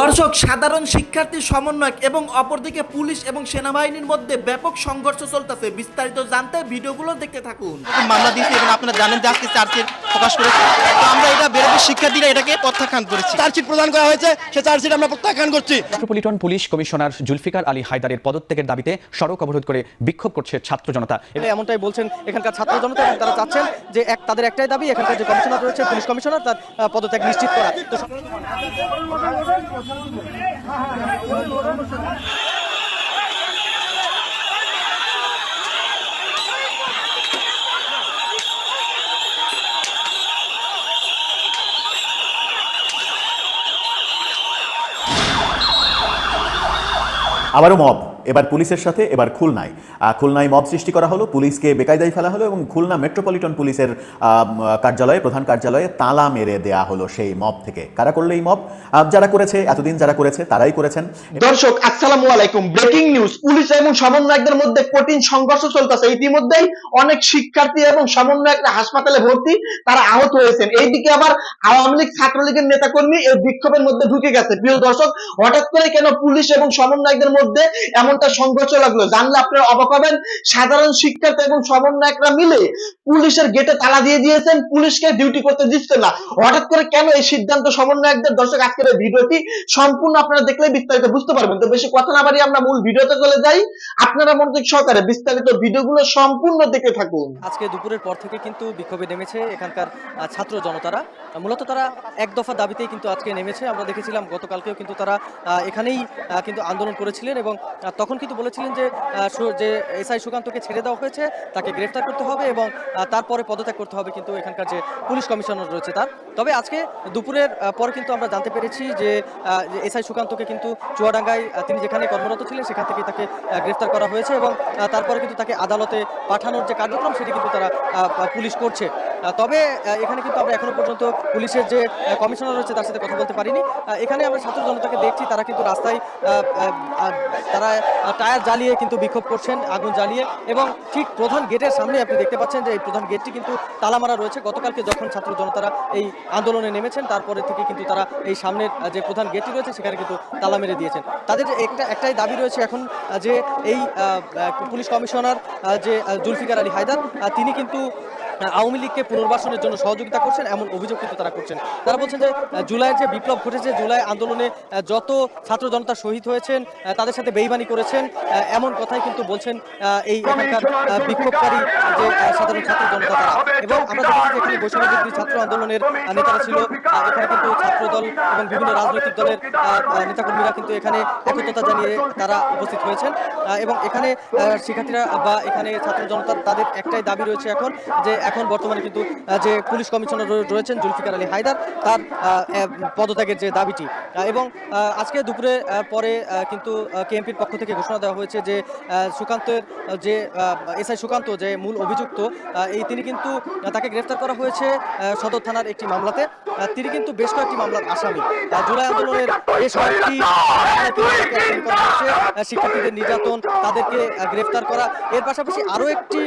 দর্শক সাধারণ শিক্ষার্থী সমন্বয়ক এবং অপরদিকে পুলিশ এবং সেনাবাহিনীর মধ্যে ব্যাপক সংঘর্ষ চলতেছে। বিস্তারিত জানতে ভিডিওগুলো দেখতে থাকুন। মামলা দিয়েছে এবং আপনারা জানেন যে আজকে চার্জশিট প্রকাশ করেছে। তো আমরা এটা বেরোবে শিক্ষার্থীরা এটাকে প্রত্যাখ্যান করেছি। চার্জশিট প্রদান করা হয়েছে সে চার্জশিট আমরা প্রত্যাখ্যান করছি। Metropolitan police commissioner Zulfiqar Ali হায়দারের পদত্যাগের দাবিতে সড়ক অবরোধ করে বিক্ষোভ করছে ছাত্র জনতা। এমনটাই বলছেন এখানকার ছাত্র জনতা এবং তারা চাচ্ছেন যে এক তাদের একটাই দাবি এখানকার যে কমিশনার রয়েছে পুলিশ কমিশনার তার পদত্যাগ নিশ্চিত করা। তো আবারও মব এবার পুলিশের সাথে, এবার খুলনায়। খুলনায় মব সৃষ্টি করা হলো, পুলিশকে বেকায়দায় ফেলা হলো এবং খুলনা মেট্রোপলিটন পুলিশের কার্যালয়ে, প্রধান কার্যালয়ে তালা মেরে দেয়া হলো সেই মব থেকে। কারা করল এই মব? যারা করেছে, এতদিন যারা করেছে, তারাই করেছেন। দর্শক, আসসালামু আলাইকুম। ব্রেকিং নিউজ, পুলিশ এবং সমন্বয়কদের মধ্যে কঠিন সংঘর্ষ চলতেছে। ইতিমধ্যেই অনেক শিক্ষার্থী এবং সমন্বয়করা হাসপাতালে ভর্তি, তারা আহত হয়েছেন। এইদিকে আবার আওয়ামী লীগ ছাত্রলীগের নেতাকর্মী এই বিক্ষোভের মধ্যে ঢুকে গেছে। প্রিয় দর্শক, হঠাৎ করে কেন পুলিশ এবং সমন্বয়কদের মধ্যে এমনটা সংঘর্ষ লাগল। জানলে আপনারা অবাক হবেন, সাধারণ শিক্ষার্থী এবং সমন্বয়করা মিলে পুলিশের গেটে তালা দিয়ে দিয়েছেন, পুলিশকে ডিউটি করতে দিচ্ছে না। হঠাৎ করে কেন এই সিদ্ধান্ত সমন্বয়কদের দর্শক আজকের এই ভিডিওটি সম্পূর্ণ আপনারা দেখলে বিস্তারিত বুঝতে পারবেন। তো বেশি কথা না বাড়িয়ে আমরা মূল ভিডিওতে চলে যাই। আপনারা মনোযোগ সহকারে বিস্তারিত ভিডিওগুলো সম্পূর্ণ দেখে থাকুন। আজকে দুপুরের পর থেকে কিন্তু বিক্ষোভে নেমেছে এখানকার ছাত্র জনতারা। মূলত তারা এক দফা দাবিতেই কিন্তু আজকে নেমেছে। আমরা দেখেছিলাম গতকালকেও কিন্তু তারা এখানেই কিন্তু আন্দোলন করেছিলেন এবং তখন কিন্তু বলেছিলেন যে যে এসআই সুকান্তকে ছেড়ে দেওয়া হয়েছে, তাকে গ্রেফতার করতে হবে এবং তারপরে পদত্যাগ করতে হবে কিন্তু এখানকার যে পুলিশ কমিশনার রয়েছে তার। তবে আজকে দুপুরের পর কিন্তু আমরা জানতে পেরেছি যে এসআই সুকান্তকে কিন্তু চুয়াডাঙ্গায় তিনি যেখানে কর্মরত ছিলেন, সেখান থেকে তাকে গ্রেফতার করা হয়েছে এবং তারপরে কিন্তু তাকে আদালতে পাঠানোর যে কার্যক্রম, সেটি কিন্তু তারা পুলিশ করছে। তবে এখানে কিন্তু আমরা এখনও পর্যন্ত পুলিশের যে কমিশনার রয়েছে তার সাথে কথা বলতে পারিনি। এখানে আমরা ছাত্র জনতাকে দেখছি, তারা কিন্তু রাস্তায় তারা টায়ার জ্বালিয়ে কিন্তু বিক্ষোভ করছেন, আগুন জ্বালিয়ে। এবং ঠিক প্রধান গেটের সামনে আপনি দেখতে পাচ্ছেন যে, এই প্রধান গেটটি কিন্তু তালা মারা রয়েছে। গতকালকে যখন ছাত্র জনতারা এই আন্দোলনে নেমেছেন, তারপরে থেকে কিন্তু তারা এই সামনের যে প্রধান গেটটি রয়েছে, সেখানে কিন্তু তালা মেরে দিয়েছেন। তাদের একটা, একটাই দাবি রয়েছে এখন যে এই পুলিশ কমিশনার যে জুলফিকার আলী হায়দার তিনি কিন্তু আওয়ামী লীগকে পুনর্বাসনের জন্য সহযোগিতা করছেন, এমন অভিযোগ কিন্তু তারা করছেন। তারা বলছেন যে জুলাইয়ের যে বিপ্লব ঘটেছে, জুলাই আন্দোলনে যত ছাত্র জনতা শহীদ হয়েছেন তাদের সাথে বেইমানি করেছেন এমন কথাই কিন্তু বলছেন এই এখানকার বিক্ষোভকারী যে সাধারণ ছাত্র জনতা তারা। এবং আমরা দেখেছি এখানে বৈষম্য ছাত্র আন্দোলনের নেতারা ছিল এখানে কিন্তু ছাত্র দল এবং বিভিন্ন রাজনৈতিক দলের নেতাকর্মীরা কিন্তু এখানে একত্রতা জানিয়ে তারা উপস্থিত হয়েছেন। এবং এখানে শিক্ষার্থীরা বা এখানে ছাত্র জনতার তাদের একটাই দাবি রয়েছে এখন, যে এখন বর্তমানে কিন্তু যে পুলিশ কমিশনার রয়েছেন জুলফিকার আলী হায়দার তার পদত্যাগের যে দাবিটি। এবং আজকে দুপুরে পরে কিন্তু কেএমপির পক্ষ থেকে ঘোষণা দেওয়া হয়েছে যে সুকান্তের যে এসআই সুকান্ত যে মূল অভিযুক্ত এই তিনি কিন্তু তাকে গ্রেফতার করা হয়েছে সদর থানার একটি মামলাতে। তিনি কিন্তু বেশ কয়েকটি মামলার আসামি। জুলাই আন্দোলনের বেশ কয়েকটি তিনি শিক্ষার্থীদের নির্যাতন তাদেরকে গ্রেফতার করা। এর পাশাপাশি আরও একটি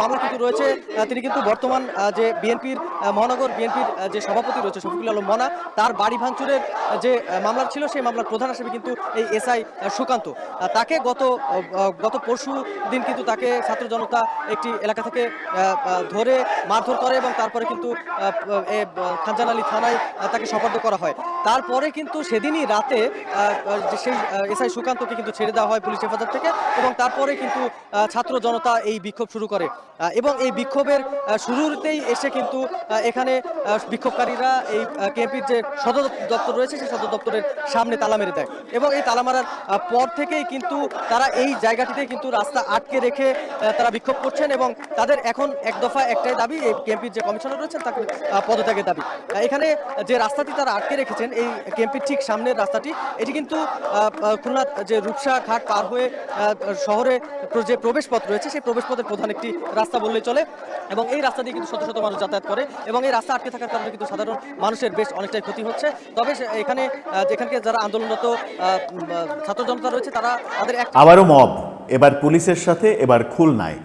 মামলা কিন্তু রয়েছে। আহ, তিনি কিন্তু বর্তমান যে বিএনপির মহানগর বিএনপির যে সভাপতি রয়েছে শফিকুল আলম মনা, তার বাড়ি ভাঙচুরের যে মামলা ছিল সেই মামলার প্রধান আসামি কিন্তু এই এসআই সুকান্ত। তাকে গত গত পরশু দিন কিন্তু তাকে ছাত্র জনতা একটি এলাকা থেকে ধরে মারধর করে এবং তারপরে কিন্তু খানজান আলী থানায় তাকে সোপর্দ করা হয়। তারপরে কিন্তু সেদিনই রাতে সেই এসআই সুকান্তকে কিন্তু ছেড়ে দেওয়া হয় পুলিশ হেফাজত থেকে এবং তারপরে কিন্তু ছাত্র জনতা এই বিক্ষোভ শুরু করে। এবং এই বিক্ষোভের শুরুতেই এসে কিন্তু এখানে বিক্ষোভকারীরা এই কেএপির যে সদর দপ্তর রয়েছে সেই সদর দপ্তরের সামনে তালা মেরে দেয়। এবং এই তালা মারার পর থেকেই কিন্তু তারা এই জায়গাটিতে কিন্তু রাস্তা আটকে রেখে তারা বিক্ষোভ করছেন এবং তাদের এখন এক দফা একটাই দাবি এই কেএমপির যে কমিশনার রয়েছেন তাকে পদত্যাগের দাবি। এখানে যে রাস্তাটি তারা আটকে রেখেছেন এই কেএমপির ঠিক সামনের রাস্তাটি এটি কিন্তু আহ, আহ, খুলনা যে রূপসা ঘাট পার হয়ে শহরে যে প্রবেশপথ রয়েছে সেই প্রবেশ পথের প্রধান একটি রাস্তা বললেই চলে। এবং এই রাস্তা দিয়ে কিন্তু শত শত মানুষ যাতায়াত করে এবং এই রাস্তা আটকে থাকার কারণে কিন্তু সাধারণ মানুষের বেশ অনেকটাই ক্ষতি হচ্ছে। তবে এখানে যেখানকে যারা আন্দোলনরত ছাত্র জনতা রয়েছে, তারা তাদের আবারও মব। এবার পুলিশের সাথে, এবার খুলনায়।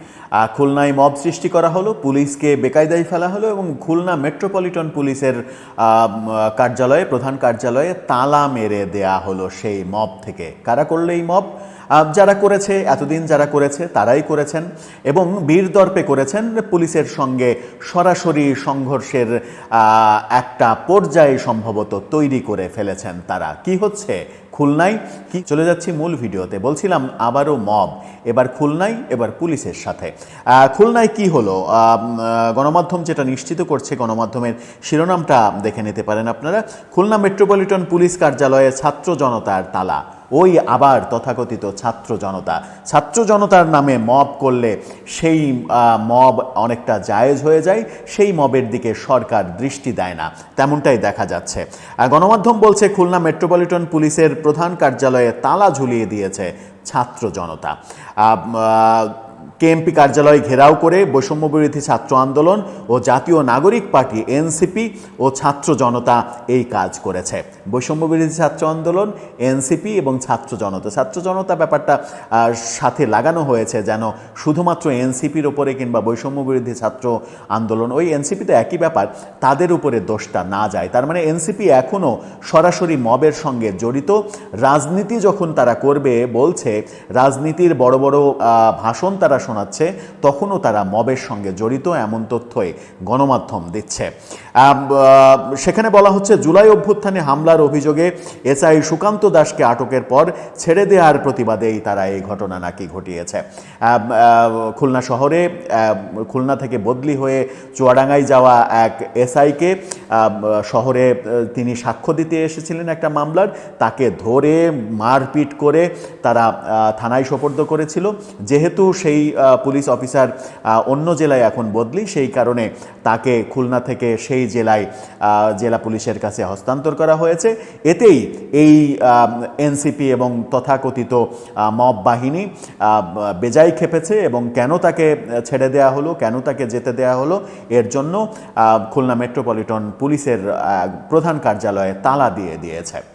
খুলনায় মব সৃষ্টি করা হলো, পুলিশকে বেকায়দায় ফেলা হলো এবং খুলনা মেট্রোপলিটন পুলিশের কার্যালয়ে, প্রধান কার্যালয়ে তালা মেরে দেয়া হলো সেই মব থেকে। কারা করল এই মব? যারা করেছে, এতদিন যারা করেছে, তারাই করেছেন এবং বীর দর্পে করেছেন পুলিশের সঙ্গে সরাসরি সংঘর্ষের একটা পর্যায়ে সম্ভবত তৈরি করে ফেলেছেন তারা। কি হচ্ছে? খুলনায় কি? চলে যাচ্ছি মূল ভিডিওতে। বলছিলাম আবারও মব, এবার খুলনায়, এবার পুলিশের সাথে। খুলনায় কি হলো? গণমাধ্যম যেটা নিশ্চিত করছে, গণমাধ্যমের শিরোনামটা দেখে নিতে পারেন আপনারা। খুলনা মেট্রোপলিটন পুলিশ কার্যালয়ে ছাত্র জনতার তালা। ওই আবার তথাকথিত ছাত্র জনতা। ছাত্র জনতার নামে মব করলে সেই মব অনেকটা জায়েজ হয়ে যায়, সেই মবের দিকে সরকার দৃষ্টি দেয় না। তেমনটাই দেখা যাচ্ছে। আর গণমাধ্যম বলছে খুলনা মেট্রোপলিটন পুলিশের প্রধান কার্যালয়ে তালা ঝুলিয়ে দিয়েছে ছাত্র জনতা। কেএমপি কার্যালয় ঘেরাও করে বৈষম্য বিরোধী ছাত্র আন্দোলন ও জাতীয় নাগরিক পার্টি এনসিপি ও ছাত্র জনতা এই কাজ করেছে। বৈষম্য বিরোধী ছাত্র আন্দোলন, এনসিপি এবং ছাত্র জনতা। ছাত্র জনতা ব্যাপারটা সাথে লাগানো হয়েছে যেন শুধুমাত্র এনসিপির ওপরে কিংবা বৈষম্য বিরোধী ছাত্র আন্দোলন, ওই এনসিপি তো একই ব্যাপার, তাদের উপরে দোষটা না যায়। তার মানে এনসিপি এখনও সরাসরি মবের সঙ্গে জড়িত। রাজনীতি যখন তারা করবে, বলছে, রাজনীতির বড় বড় ভাষণ তারা শোনাচ্ছে, তখনও তারা মবের সঙ্গে জড়িত, এমন তথ্যই গণমাধ্যম দিচ্ছে। সেখানে বলা হচ্ছে, জুলাই অভ্যুত্থানে হামলার অভিযোগে এসআই সুকান্ত দাসকে আটকের পর ছেড়ে দেওয়ার প্রতিবাদেই তারা এই ঘটনা নাকি ঘটিয়েছে। খুলনা শহরে খুলনা থেকে বদলি হয়ে চুয়াডাঙ্গায় যাওয়া এক এসআইকে শহরে তিনি সাক্ষ্য দিতে এসেছিলেন একটা মামলার। তাকে ধরে মারপিট করে তারা থানায় সোপর্দ করেছিল। যেহেতু সেই পুলিশ অফিসার অন্য জেলায় এখন বদলি। সেই কারণে তাকে খুলনা থেকে সেই জেলায় জেলা পুলিশের কাছে হস্তান্তর করা হয়েছে। এতেই এই এনসিপি এবং তথাকথিত মব বাহিনী বেজায় খেপেছে এবং কেন তাকে ছেড়ে দেওয়া হলো, কেন তাকে যেতে দেওয়া হলো, এর জন্য খুলনা মেট্রোপলিটন পুলিশের প্রধান কার্যালয়ে তালা দিয়ে দিয়েছে।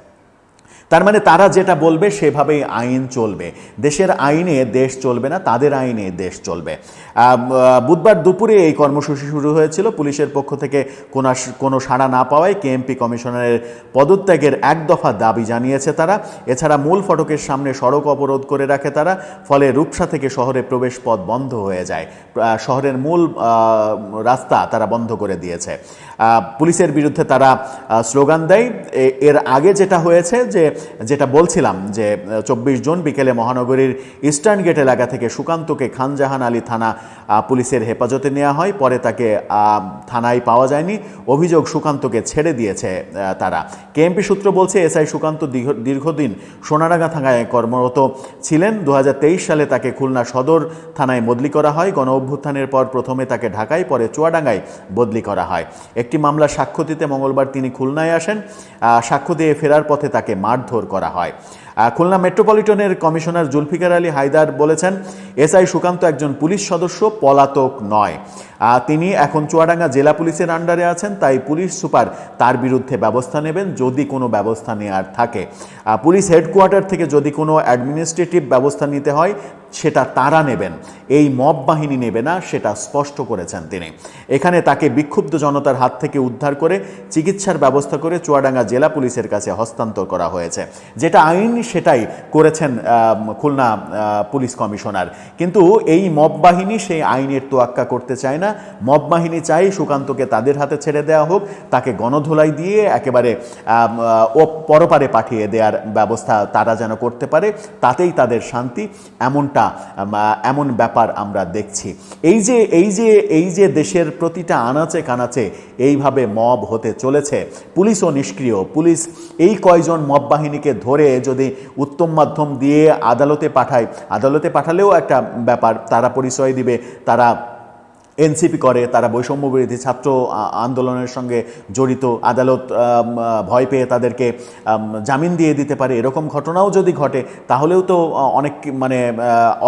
তার মানে তারা যেটা বলবে সেভাবেই আইন চলবে। দেশের আইনে দেশ চলবে না, তাদের আইনে দেশ চলবে। বুধবার দুপুরে এই কর্মসূচি শুরু হয়েছিল। পুলিশের পক্ষ থেকে কোনো কোনো সাড়া না পাওয়ায় কেএমপি কমিশনারের পদত্যাগের এক দফা দাবি জানিয়েছে তারা। এছাড়া মূল ফটকের সামনে সড়ক অবরোধ করে রাখে তারা, ফলে রূপসা থেকে শহরে প্রবেশ পথ বন্ধ হয়ে যায়। শহরের মূল রাস্তা তারা বন্ধ করে দিয়েছে। পুলিশের বিরুদ্ধে তারা স্লোগান দেয়। এর আগে যেটা হয়েছে যে, যেটা বলছিলাম যে চব্বিশ জুন বিকেলে মহানগরীর ইস্টার্ন গেট এলাকা থেকে সুকান্তকে খানজাহান আলী থানা পুলিশের হেফাজতে নেওয়া হয়। পরে তাকে থানায় পাওয়া যায়নি। অভিযোগ সুকান্তকে ছেড়ে দিয়েছে তারা। কেএমপি সূত্র বলছে, এসআই সুকান্ত দীর্ঘ- দীর্ঘদিন সোনারাঙ্গা থানায় কর্মরত ছিলেন। দু হাজার তেইশ সালে তাকে খুলনা সদর থানায় বদলি করা হয়। গণ অভ্যুত্থানের পর প্রথমে তাকে ঢাকায়, পরে চুয়াডাঙ্গায় বদলি করা হয়। একটি মামলা সাক্ষ্য দিতে মঙ্গলবার তিনি খুলনায় আসেন। সাক্ষ্য দিয়ে ফেরার পথে তাকে মারধর করা হয়। খুলনা মেট্রোপলিটনের কমিশনার জুলফিকার আলী হায়দার বলেছেন, এসআই সুকান্ত একজন পুলিশ সদস্য, পলাতক নয়। তিনি এখন চুয়াডাঙ্গা জেলা পুলিশের আন্ডারে আছেন, তাই পুলিশ সুপার তার বিরুদ্ধে ব্যবস্থা নেবেন যদি কোনো ব্যবস্থা নেওয়ার থাকে। পুলিশ হেডকোয়ার্টার থেকে যদি কোনো অ্যাডমিনিস্ট্রেটিভ ব্যবস্থা নিতে হয়, সেটা তারা নেবেন। এই মব বাহিনী নেবে না, সেটা স্পষ্ট করেছেন তিনি। এখানে তাকে বিক্ষুব্ধ জনতার হাত থেকে উদ্ধার করে চিকিৎসার ব্যবস্থা করে চুয়াডাঙ্গা জেলা পুলিশের কাছে হস্তান্তর করা হয়েছে। যেটা আইন সেটাই করেছেন খুলনা পুলিশ কমিশনার। কিন্তু এই মব বাহিনী সেই আইনের তোয়াক্কা করতে চায় না। মব বাহিনী চাই সুকান্তকে তাদের হাতে ছেড়ে দেওয়া হোক, তাকে গণধোলাই দিয়ে একেবারে ও পরপারে পাঠিয়ে দেওয়ার ব্যবস্থা তারা যেন করতে পারে, তাতেই তাদের শান্তি। এমনটা এমন ব্যাপার আমরা দেখছি। এই যে এই যে এই যে দেশের প্রতিটা আনাচে কানাচে এইভাবে মব হতে চলেছে, পুলিশও নিষ্ক্রিয়। পুলিশ এই কয়জন মব বাহিনীকে ধরে যদি উত্তম মাধ্যম দিয়ে আদালতে পাঠায়। আদালতে পাঠালেও একটা ব্যাপার তারা পরিচয় দিবে তারা এনসিপি করে, তারা বৈষম্য বিরোধী ছাত্র আন্দোলনের সঙ্গে জড়িত। আদালত ভয় পেয়ে তাদেরকে জামিন দিয়ে দিতে পারে। এরকম ঘটনাও যদি ঘটে, তাহলেও তো অনেক মানে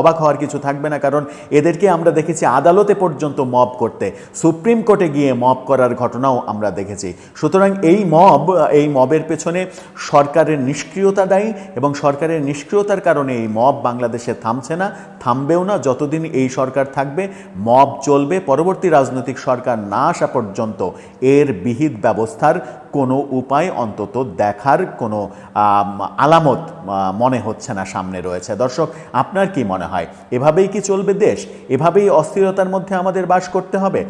অবাক হওয়ার কিছু থাকবে না। কারণ এদেরকে আমরা দেখেছি আদালতে পর্যন্ত মব করতে। সুপ্রিম কোর্টে গিয়ে মব করার ঘটনাও আমরা দেখেছি। সুতরাং এই মব, এই মবের পেছনে সরকারের নিষ্ক্রিয়তা দায়ী এবং সরকারের নিষ্ক্রিয়তার কারণে এই মব বাংলাদেশে থামছে না, থামবেও না। যতদিন এই সরকার থাকবে, মব চলবে পরবর্তী রাজনৈতিক সরকার না আসা পর্যন্ত এর বিহিত ব্যবস্থার কোনো উপায় অন্তত দেখার কোনো আলামত মনে হচ্ছে না সামনে রয়েছে। দর্শক, আপনার কি মনে হয়? এভাবেই কি চলবে দেশ? এভাবেই অস্থিরতার মধ্যে আমাদের বাস করতে হবে?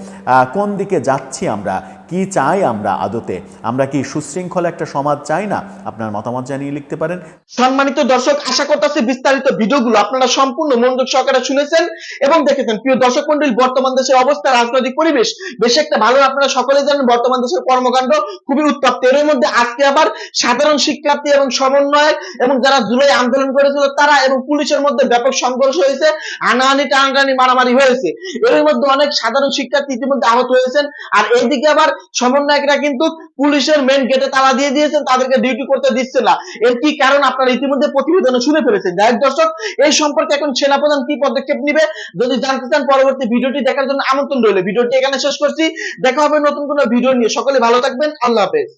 কোন দিকে যাচ্ছি আমরা? কি চাই আমরা আদতে? আমরা কি সুশৃঙ্খল একটা সমাজ চাই না? আপনার মতামত জানিয়ে লিখতে পারেন। সম্মানিত দর্শক, আশা করতেছি বিস্তারিত ভিডিওগুলো আপনারা সম্পূর্ণ মনোযোগ সহকারে শুনেছেন এবং দেখেছেন। প্রিয় দর্শক মন্ডল বর্তমান দেশের অবস্থা, রাজনৈতিক পরিবেশ, বেশ একটা ভালো আপনারা সকলে জানেন, বর্তমান দেশের কর্মকাণ্ড খুবই উত্তপ্ত। এর মধ্যে আজকে আবার সাধারণ শিক্ষার্থী এবং সমন্বয়ক এবং যারা জুলাই আন্দোলন করেছিল, তারা এবং পুলিশের মধ্যে ব্যাপক সংঘর্ষ হয়েছে আনাহানি টানাটানি মারামারি হয়েছে। এর মধ্যে অনেক সাধারণ শিক্ষার্থী ইতিমধ্যে আহত হয়েছেন। আর এইদিকে আবার সমন্বয়করা কিন্তু পুলিশের মেন গেটে তালা দিয়ে দিয়েছেন, তাদেরকে ডিউটি করতে দিচ্ছে না। এর কি কারণ? আপনারা ইতিমধ্যে প্রতিবেদনে শুনে ফেলেছেন। যাই দর্শক, এই সম্পর্কে এখন সেনাপ্রধান কি পদক্ষেপ নিবে? যদি জানতে চান, পরবর্তী ভিডিওটি দেখার জন্য আমন্ত্রণ রইল। ভিডিওটি এখানে শেষ করছি। দেখা হবে নতুন কোনো ভিডিও নিয়ে। সকলে ভালো থাকবেন। আল্লাহ হাফেজ।